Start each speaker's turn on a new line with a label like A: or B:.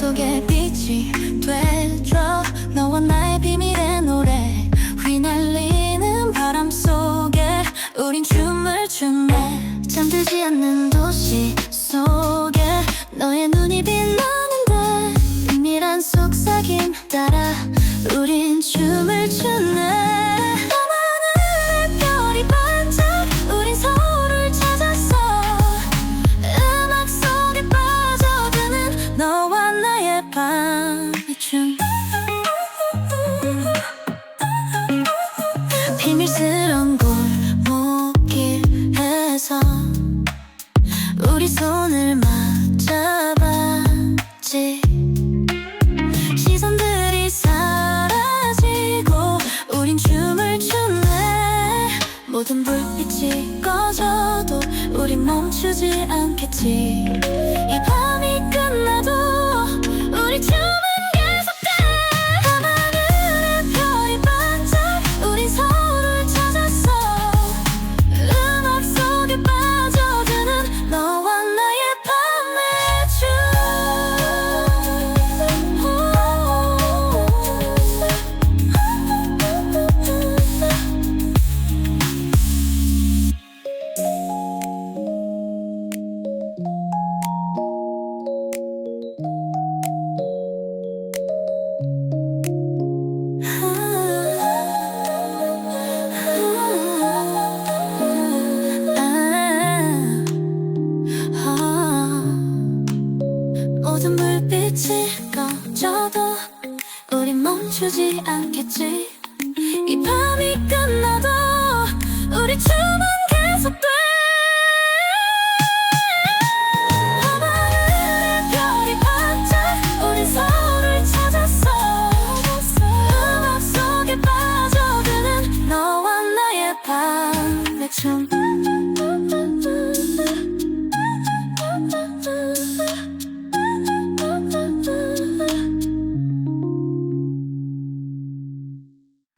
A: 속에 빛이 되죠. 너와 나의 비밀의 노래. 휘날리는 바람 속에 우린 춤을 추네. 잠들지 않는 도시 속에 너의 눈이 빛나는데 비밀한 속삭임 따라 우린 춤을 추네 우리 손을 맞잡았지. 시선들이 사라지고 우린 춤을 추네 모든 불빛이 꺼져도 우린 멈추지 않겠지. 이 밤이 끝나도 모든 불빛이 꺼져도 우린 멈추지 않겠지. 이 밤이 끝나도